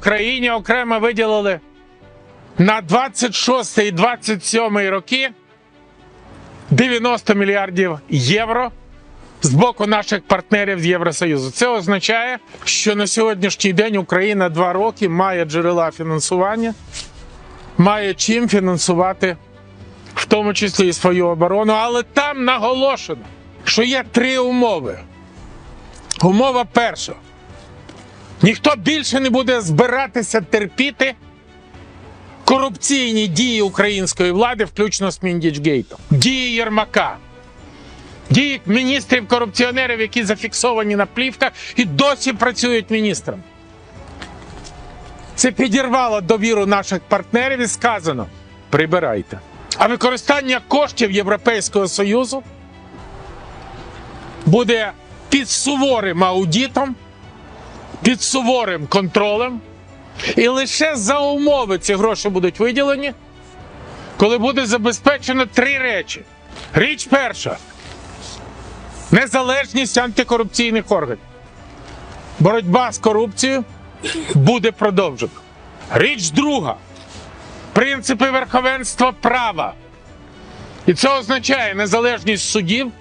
Україні окремо виділили на 26 і 27 роки 90 мільярдів євро з боку наших партнерів з Євросоюзу. Це означає, що на сьогоднішній день Україна два роки має джерела фінансування, має чим фінансувати, в тому числі і свою оборону. Але там наголошено, що є три умови. Умова перша. Ніхто більше не буде збиратися терпіти корупційні дії української влади, включно з Міндічгейтом, дії Єрмака, дії міністрів корупціонерів, які зафіксовані на плівках і досі працюють міністрами. Це підірвало довіру наших партнерів і сказано: прибирайте. А використання коштів Європейського Союзу буде під суворим аудитом під суворим контролем, і лише за умови ці гроші будуть виділені, коли буде забезпечено три речі. Річ перша незалежність антикорупційних органів. Боротьба з корупцією буде продовжена. Річ друга принципи верховенства права. І це означає незалежність судів,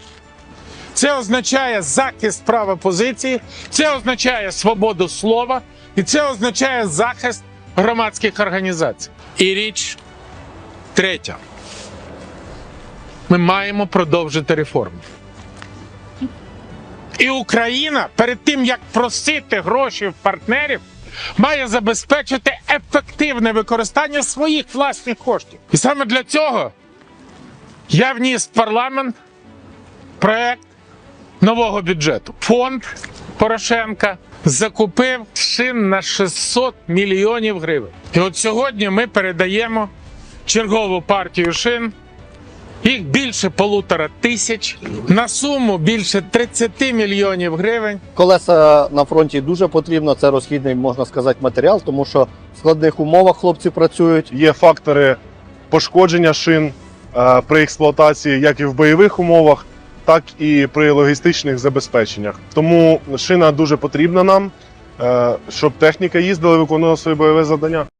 це означає захист права позиції, це означає свободу слова, і це означає захист громадських організацій. І річ третя. Ми маємо продовжити реформи. І Україна перед тим як просити гроші в партнерів, має забезпечити ефективне використання своїх власних коштів. І саме для цього я вніс в парламент проект нового бюджету. Фонд Порошенка закупив шин на 600 мільйонів гривень. І от сьогодні ми передаємо чергову партію шин. Їх більше полутора тисяч на суму більше 30 мільйонів гривень. Колеса на фронті дуже потрібно. Це розхідний, можна сказати, матеріал, тому що в складних умовах хлопці працюють. Є фактори пошкодження шин е, при експлуатації як і в бойових умовах, так і при логістичних забезпеченнях. Тому шина дуже потрібна нам, е, щоб техніка їздила виконувала свої бойові завдання.